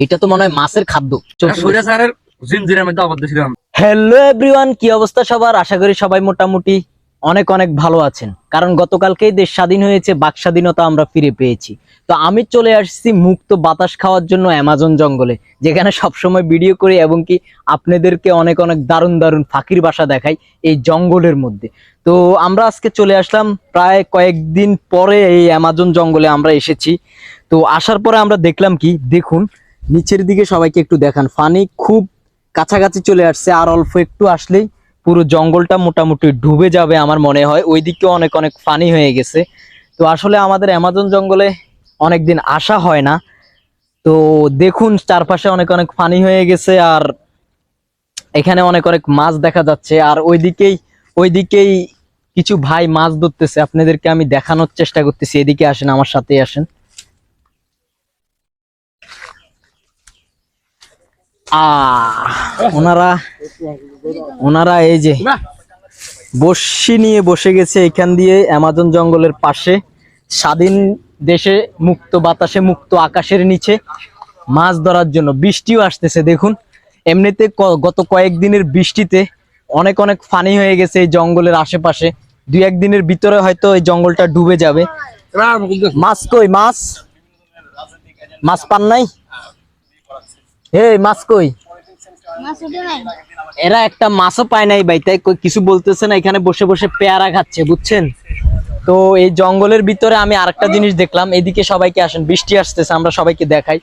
এটা তো মনে হয় মাছের খাদ্য। হ্যালো এভরিওয়ান কি অবস্থা সবার? আশা করি সবাই মোটামুটি অনেক অনেক ভালো আছেন। কারণ গতকালকেই দেশ স্বাধীন হয়েছে বাক স্বাধীনতা আমরা ফিরে পেয়েছি। তো আমি চলে আসছি মুক্ত বাতাস খাওয়ার জন্য অ্যামাজন জঙ্গলে যেখানে সবসময় ভিডিও করি এবং কি আপনাদেরকে অনেক অনেক দারুণ দারুণ ফাঁকির বাসা দেখাই এই জঙ্গলের মধ্যে। তো আমরা আজকে চলে আসলাম প্রায় কয়েকদিন পরে এই অ্যামাজন জঙ্গলে আমরা এসেছি। তো আসার পরে আমরা দেখলাম কি দেখুন নিচের দিকে সবাইকে একটু দেখান। ফানি খুব কাছাকাছি চলে আসছে, আর অল্প একটু আসলেই পুরো জঙ্গলটা মোটামুটি ডুবে যাবে আমার মনে হয়। ওই দিকেও অনেক অনেক ফানি হয়ে গেছে। তো আসলে আমাদের অ্যামাজন জঙ্গলে অনেকদিন আসা হয় না। তো দেখুন, চারপাশে অনেক অনেক ফানি হয়ে গেছে, আর এখানে অনেক অনেক মাছ দেখা যাচ্ছে। আর ওইদিকেই ওইদিকেই কিছু ভাই মাছ ধরতেছে। আপনাদেরকে আমি দেখানোর চেষ্টা করতেছি। এদিকে আসেন, আমার সাথেই আসেন। ওনারা ওনারা এই যে বসি নিয়ে বসে গেছে এখান দিয়ে অ্যামাজন জঙ্গলের পাশে। স্বাধীন দেশে মুক্ত বাতাসে মুক্ত আকাশের নিচে মাছ ধরার জন্য বৃষ্টিও আসতেছে দেখুন। এমনিতে গত কয়েকদিনের বৃষ্টিতে অনেক অনেক ফানি হয়ে গেছে এই জঙ্গলের আশেপাশে। দুই একদিনের ভিতরে হয়তো এই জঙ্গলটা ডুবে যাবে। মাছ কই মাছ? মাছ পান নাই? হে মাছ কই? এরা একটা মাছও পায় নাই ভাই তাই কই কিছু বলতেছে না এখানে বসে বসে পেয়ারা খাচ্ছে বুঝছেন? তো এই জঙ্গলের ভিতরে আমি আরেকটা জিনিস দেখলাম এদিকে সবাইকে আসেন বৃষ্টি আসতেছে আমরা সবাইকে দেখাই।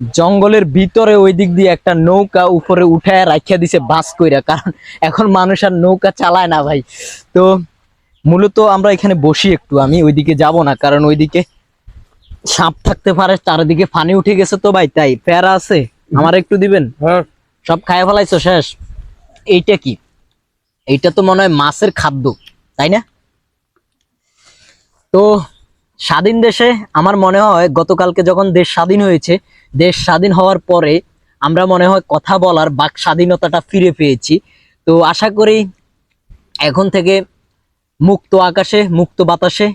জঙ্গলের ভিতরে ওই দিক দিয়ে একটা নৌকা উপরে উঠায় রাখিয়া দিছে বাস কইরা কারণ এখন মানুষ আর নৌকা চালায় না ভাই। তো মূলত আমরা এখানে বসি একটু আমি ওইদিকে যাব না কারণ ওইদিকে সাপ থাকতে পারে চারিদিকে ফানি উঠে গেছে তো ভাই তাই পেয়ারা আছে? আমার একটু দিবেন? হ্যাঁ। সব খায় ফেলাইছো শেষ। এইটা কি? এইটা তো মনে হয় মাছের খাদ্য তাই না? তো স্বাধীন দেশে আমার মনে হয় গতকালকে যখন দেশ স্বাধীন হয়েছে দেশ স্বাধীন হওয়ার পরে আমরা মনে হয় কথা বলার বাক স্বাধীনতাটা ফিরে পেয়েছি। তো আশা করি এখন থেকে মুক্ত আকাশে মুক্ত বাতাসে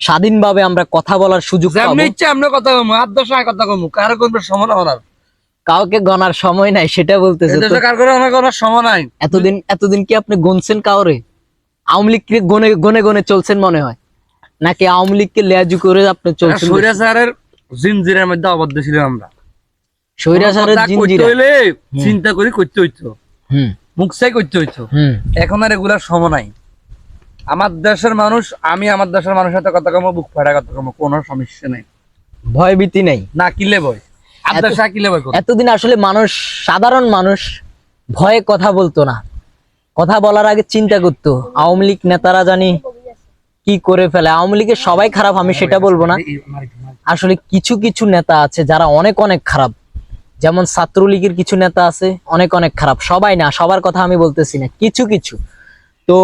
স্বাধীনভাবে আমরা কথা বলার সুযোগ ইচ্ছা আমরা কথা আর দশায় কথা কমু কার কোন সময় না। ওনার কাউকে গনার সময় নাই সেটা বলতেছে সময় নাই। এতদিন এতদিন কি আপনি গুনছেন কাউরে? আওয়ামী লীগকে গনে গনে গনে চলছেন মনে হয়? নাকি আওয়ামী লীগকে লেজু করে আপনি চলছেন স্যারের জিনজিরের মধ্যে আবদ্ধ ছিলাম আমরা। হইলে চিন্তা করে করতে হইতো। হুম। মুখ চাই করতে হইতো। হুম। এখন আর এগুলার সময় নাই। আমার দেশের মানুষ আমি আমার দেশের মানুষের সাথে কথা কমো বুক ফাটা কথা কমো কোনো সমস্যা নেই। ভয় ভীতি নাই? না কিলে বই এতদিন আসলে মানুষ সাধারণ মানুষ ভয়ে কথা বলতো না। কথা বলার আগে চিন্তা করতো আওয়ামী লীগ নেতারা জানি কি করে ফেলে। আওয়ামী লীগের সবাই খারাপ আমি সেটা বলব না। আসলে কিছু কিছু নেতা আছে যারা অনেক অনেক খারাপ। যেমন ছাত্রলীগের কিছু নেতা আছে অনেক অনেক খারাপ। সবাই না সবার কথা আমি বলতেছি না কিছু কিছু। তো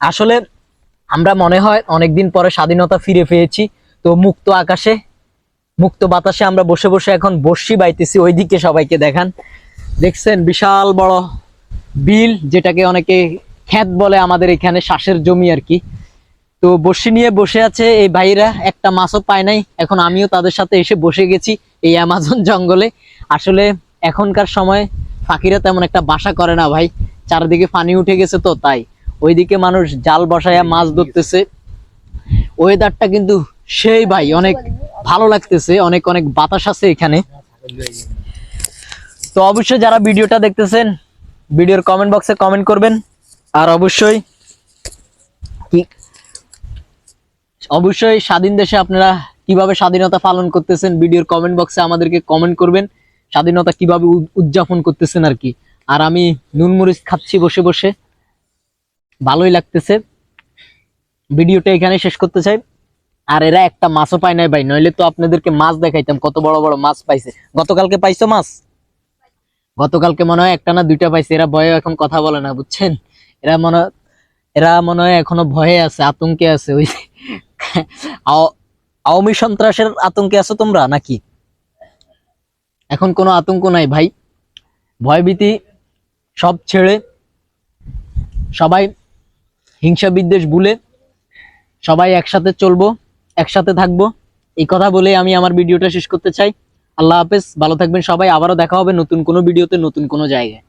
আসলে আমরা মনে হয় অনেকদিন পরে স্বাধীনতা ফিরে পেয়েছি। তো মুক্ত আকাশে মুক্ত বাতাসে আমরা বসে বসে এখন বর্ষি বাইতেছি, ওইদিকে সবাইকে দেখান। দেখছেন, বিশাল বড় বিল, যেটাকে অনেকে ক্ষেত বলে আমাদের এখানে শ্বাসের জমি আর কি। তো বসি নিয়ে বসে আছে এই ভাইরা, একটা মাছও পায় নাই। এখন আমিও তাদের সাথে এসে বসে গেছি এই অ্যামাজন জঙ্গলে। আসলে এখনকার সময় ফাঁকিরা তেমন একটা বাসা করে না ভাই। চারিদিকে পানি উঠে গেছে তো, তাই। ওইদিকে মানুষ জাল বসায়া মাছ ধরতেছে। ওয়েদারটা কিন্তু সেই ভাই, অনেক ভালো লাগতেছে, অনেক অনেক বাতাস আছে এখানে। তো অবশ্যই যারা ভিডিওটা দেখতেছেন, ভিডিওর কমেন্ট বক্সে কমেন্ট করবেন। আর অবশ্যই অবশ্যই স্বাধীন দেশে আপনারা কীভাবে স্বাধীনতা পালন করতেছেন, ভিডিওর কমেন্ট বক্সে আমাদেরকে কমেন্ট করবেন। স্বাধীনতা কীভাবে উদযাপন করতেছেন আর কি। আর আমি নুনমরিচ খাচ্ছি বসে বসে। ভালোই লাগতেছে। ভিডিওটা এখানে শেষ করতে চাই। আর এরা একটা মাছও পায় নাই ভাই, নইলে তো আপনাদেরকে মাছ দেখাইতাম, কত বড় বড় মাছ পাইছে। গতকালকে পাইছো মাছ? গতকালকে মনে হয় একটা না দুইটা পাইছে, এরা ভয়ে এখন কথা বলে না, বুঝছেন? এরা মনে এরা মনে হয় এখনও ভয়ে আছে, আতঙ্কে আছে, ওই আও- আওয়ামী সন্ত্রাসের আতঙ্কে আছো তোমরা নাকি? এখন কোনো আতঙ্ক নাই ভাই। ভয়ভীতি সব ছেড়ে সবাই হিংসা বিদ্বেষ ভুলে সবাই একসাথে চলবো। একসাথে থাকব। এই কথা বলে আমি আমার ভিডিওটা শেষ করতে চাই। আল্লাহ হাফেজ, ভালো থাকবেন সবাই। আবারও দেখা হবে নতুন কোনো ভিডিওতে, নতুন কোনো জায়গায়।